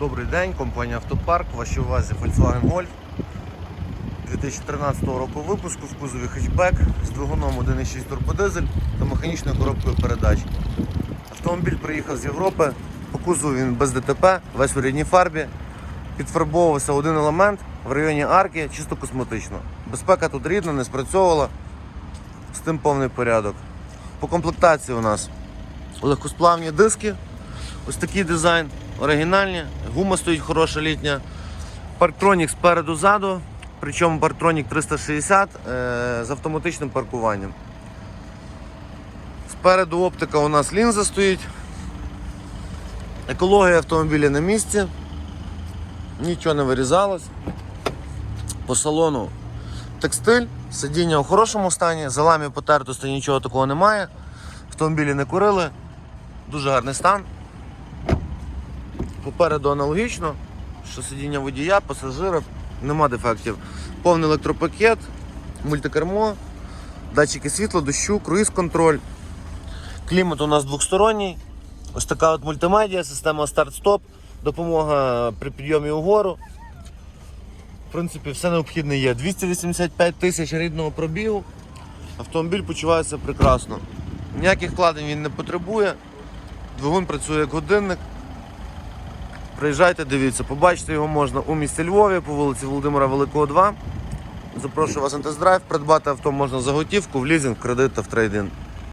Добрий день, компанія Автопарк. Вашій увазі Volkswagen Golf 2013 року випуску в кузові хетчбек з двигуном 1.6 турбодизель та механічною коробкою передач. Автомобіль приїхав з Європи. По кузову він без ДТП, весь у рідній фарбі. Підфарбовувався один елемент в районі арки, чисто косметично. Безпека тут рідна, не спрацьовувала. З тим повний порядок. По комплектації у нас легкосплавні диски. Ось такий дизайн, оригінальні, гума стоїть хороша літня. Парктронік спереду ззаду, причому парктронік 360 е, з автоматичним паркуванням. Спереду оптика у нас лінза стоїть. Екологія автомобіля на місці. Нічого не вирізалось. По салону текстиль, сидіння у хорошому стані, за ламі потертості нічого такого немає. Автомобілі не курили, дуже гарний стан. Попереду аналогічно, що сидіння водія, пасажирів, нема дефектів. Повний електропакет, мультикермо, датчики світла, дощу, круїз-контроль. Клімат у нас двохсторонній. Ось така от мультимедіа, система старт-стоп, допомога при підйомі угору. В принципі, все необхідне є. 285 тисяч рідного пробігу. Автомобіль почувається прекрасно. Ніяких вкладень він не потребує. Двигун працює як годинник. Приїжджайте, дивіться, побачити його можна у місті Львові по вулиці Володимира Великого 2. Запрошую вас на тест-драйв. Придбати авто можна за готівку, в лізинг, кредит та в трейдинг.